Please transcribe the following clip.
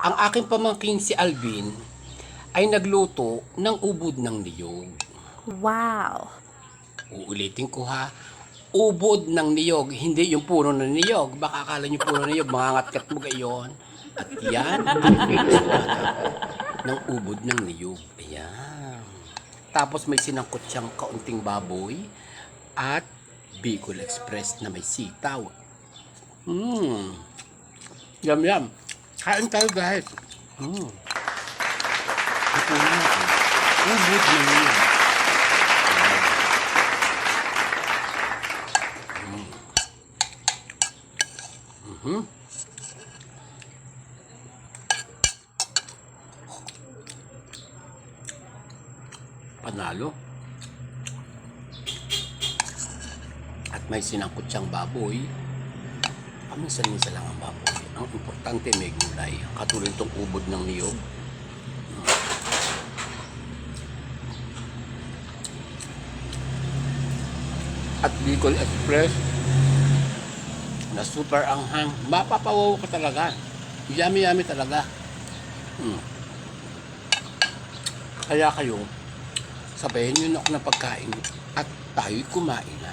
ang aking pamangking si Alvin ay nagluto ng ubod ng niyog. Wow. Uulitin ko ha. Ubod ng niyog, hindi yung puno ng niyog. Baka akala niyo puno ng niyog, mangangatkat mo gayon. At yan, ng ubod ng niyog. Ayan. Tapos may sinangkot siyang kaunting baboy at Bicol Express na may sitaw. Mmm. Yum, yum. Kain tayo guys. Mmm. Ito na. Ubod ng niyog. Mhm. Panalo. At may sinangkot siyang baboy. Paminsan-minsan lang ang baboy. Ang importante may gulay. Katulad itong ubod ng niyog. At Bicol Express na super anghang. Mapapawaw ka talaga. Yummy-yummy talaga. Hmm. Kaya kayo, sabayin nyo na ako ng pagkain at tayo'y kumain na.